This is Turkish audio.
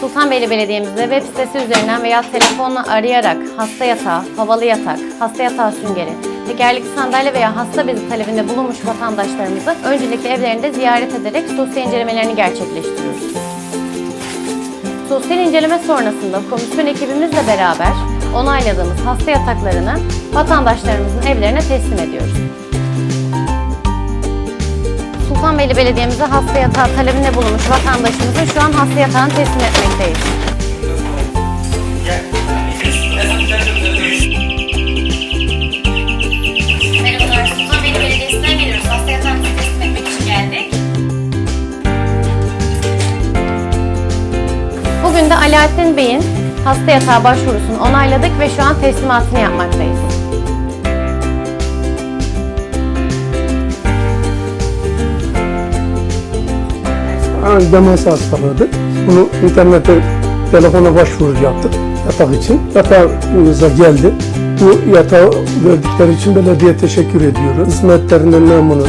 Sultanbeyli Belediye'mizde web sitesi üzerinden veya telefonla arayarak hasta yatağı, havalı yatak, hasta yatağı süngeri, tekerlekli sandalye veya hasta bezi talebinde bulunmuş vatandaşlarımızı öncelikle evlerinde ziyaret ederek sosyal incelemelerini gerçekleştiriyoruz. Sosyal inceleme sonrasında komisyon ekibimizle beraber onayladığımız hasta yataklarını vatandaşlarımızın evlerine teslim ediyoruz. Sultanbeyli Belediye'mize hasta yatağı talebinde bulunmuş vatandaşımızın şu an hasta yatağını teslim etmekteyiz. Merhabalar, Sultanbeyli Belediyesi'nden geliyoruz. Hasta yatağını teslim etmek için geldik. Bugün de Alaaddin Bey'in hasta yatağı başvurusunu onayladık ve şu an teslimatını yapmaktayız. Demans hastalığıdır. Bunu internette telefona başvuru yaptık yatak için. Yatağımıza geldi. Bu yatağı verdikleri için belediye teşekkür ediyoruz. Hizmetlerinden memnunuz.